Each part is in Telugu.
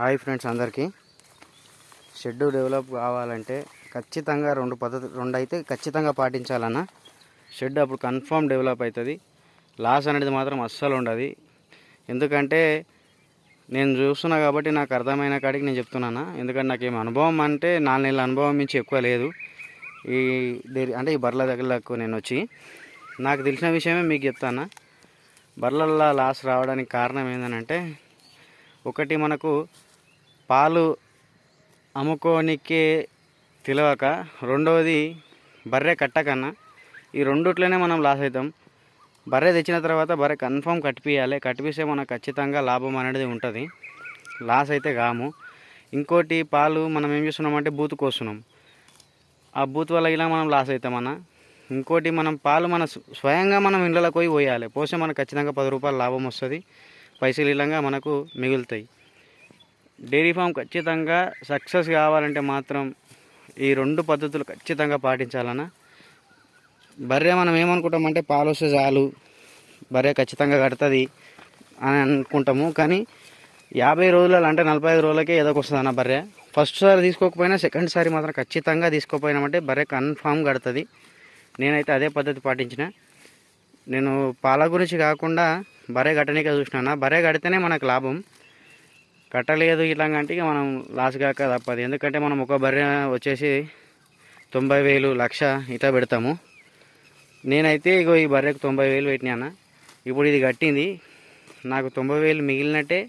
హాయ్ ఫ్రెండ్స్ అందరికీ. షెడ్ డెవలప్ కావాలంటే ఖచ్చితంగా రెండు పద్ధతి రెండు అయితే ఖచ్చితంగా పాటించాలన్న. షెడ్ అప్పుడు కన్ఫామ్ డెవలప్ అవుతుంది లాస్ అనేది మాత్రం అస్సలు ఉండదు. ఎందుకంటే నేను చూస్తున్నా కాబట్టి నాకు అర్థమైన కాడికి నేను చెప్తున్నాను. ఎందుకంటే నాకు ఏం అనుభవం అంటే నాలుగు నెలల అనుభవం మించి ఎక్కువ లేదు. ఈ అంటే ఈ బర్రెల దగ్గరకు నేను వచ్చి నాకు తెలిసిన విషయమే మీకు చెప్తాను. బర్లల్లో లాస్ రావడానికి కారణం ఏంటంటే ఒకటి మనకు పాలు అమ్ముకోనికే తెలియక రెండవది బర్రె కట్టకన్నా. ఈ రెండుట్లోనే మనం లాస్ అవుతాం. బర్రె తెచ్చిన తర్వాత బర్రె కన్ఫామ్ కట్టిపియాలి కట్టిపిస్తే మనకు ఖచ్చితంగా లాభం అనేది ఉంటుంది. లాస్ అయితే కాము. ఇంకోటి పాలు మనం ఏం చేస్తున్నామంటే బూతు కోస్తున్నాం. ఆ బూత్ వల్ల ఇలా మనం లాస్ అవుతామన్నా. ఇంకోటి మనం పాలు మన స్వయంగా మనం ఇండ్లకు పోయి పోయాలి. పోస్తే మనకు ఖచ్చితంగా పది రూపాయలు లాభం వస్తుంది. పైసలు ఇలాగా మనకు మిగులుతాయి. డైరీ ఫామ్ ఖచ్చితంగా సక్సెస్ కావాలంటే మాత్రం ఈ రెండు పద్ధతులు ఖచ్చితంగా పాటించాలన్న. బర్రె మనం ఏమనుకుంటామంటే పాలు వస్తే చాలు బర్రె ఖచ్చితంగా కడుతుంది అని అనుకుంటాము. కానీ యాభై రోజులలో అంటే నలభై ఐదు రోజులకే ఏదో ఒక వస్తుంది అన్న బర్రె. ఫస్ట్ సారి తీసుకోకపోయినా సెకండ్ సారి మాత్రం ఖచ్చితంగా తీసుకోపోయినామంటే బర్రె కన్ఫామ్ కడుతుంది. నేనైతే అదే పద్ధతి పాటించిన. నేను పాల గురించి కాకుండా బర్రె కట్టనీకే చూసినా బర్రె కడితేనే మనకు లాభం. కట్టలేదు ఇట్లా అంటే ఇక మనం లాస్ కాక తప్పదు. ఎందుకంటే మనం ఒక బర్రె వచ్చేసి తొంభై వేలు లక్ష ఇట్లా పెడతాము. నేనైతే ఇగో ఈ బర్రెకు తొంభై వేలు పెట్టినాను ఇప్పుడు ఇది కట్టింది. నాకు తొంభై వేలు మిగిలినట్టే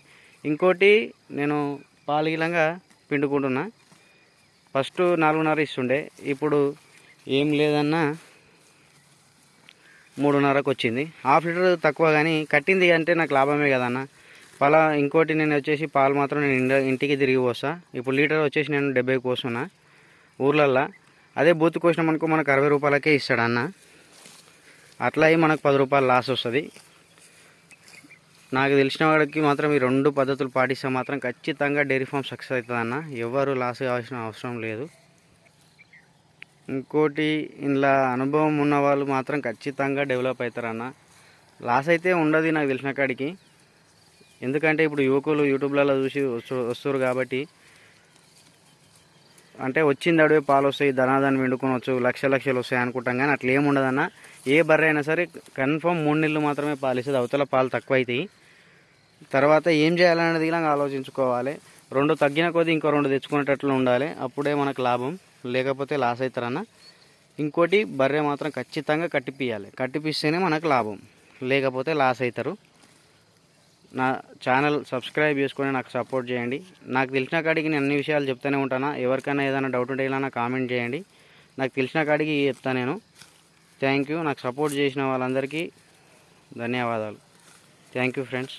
ఇంకోటి నేను పాలు గిలంగా పిండుకుంటున్నా. ఫస్ట్ నాలుగున్నర ఇస్తుండే. ఇప్పుడు ఏం లేదన్నా మూడున్నరకు వచ్చింది. హాఫ్ లీటర్ తక్కువ కానీ కట్టింది అంటే నాకు లాభమే కదన్నా పాల ఇంకోటి నేను వచ్చేసి పాలు మాత్రం నేను ఇండ- ఇంటికి తిరిగి పోస్తా. ఇప్పుడు లీటర్ వచ్చేసి నేను డెబ్బై కోసున్నా. ఊర్లల్లో. అదే బూత్ కోసినాం అనుకో మనకు అరవై రూపాయలకే ఇస్తాడు అన్న. అట్లా అయి మనకు పది రూపాయలు లాస్ వస్తుంది. నాకు తెలిసిన వాడికి మాత్రం ఈ రెండు పద్ధతులు పాటిస్తే మాత్రం ఖచ్చితంగా డైరీ ఫామ్ సక్సెస్ అవుతుంది అన్న ఎవరు లాస్ కావాల్సిన అవసరం లేదు. ఇంకోటి ఇలా అనుభవం ఉన్న వాళ్ళు మాత్రం ఖచ్చితంగా డెవలప్ అవుతారన్న. లాస్ అయితే ఉండదు నాకు తెలిసిన కాడికి. ఎందుకంటే ఇప్పుడు యువకులు యూట్యూబ్లలో చూసి వస్తు- కాబట్టి అంటే వచ్చింది అడవి పాలు వస్తాయి ధనాదాన్ని వండుకోవచ్చు లక్ష లక్షలు వస్తాయి అనుకుంటాం కానీ అట్లా ఏముండదన్న ఏ బర్రె అయినా సరే కన్ఫర్మ్ మూడు నెలలు మాత్రమే పాలు ఇస్తుంది అవతల పాలు తక్కువ అవుతాయి తర్వాత ఏం చేయాలనేది ఇలా ఆలోచించుకోవాలి. రెండు తగ్గిన కొద్దీ ఇంకో రెండు తెచ్చుకునేటట్లు ఉండాలి. అప్పుడే మనకు లాభం. లేకపోతే లాస్ అవుతారన్న. ఇంకోటి బర్రె మాత్రం ఖచ్చితంగా కట్టిపియాలి కట్టిపిస్తేనే మనకు లాభం. లేకపోతే లాస్ అవుతారు. నా ఛానల్ సబ్స్క్రైబ్ చేసుకొని నాకు సపోర్ట్ చేయండి. నాకు తెలిసిన కాడికి నేను అన్ని విషయాలు చెప్తూనే ఉంటాను. ఎవరికైనా ఏదైనా డౌట్ ఉంటే ఇలా కామెంట్ చేయండి. నాకు తెలిసిన కాడికి చెప్తాను నేను. థ్యాంక్ యూ నాకు సపోర్ట్ చేసిన వాళ్ళందరికీ ధన్యవాదాలు. Thank you friends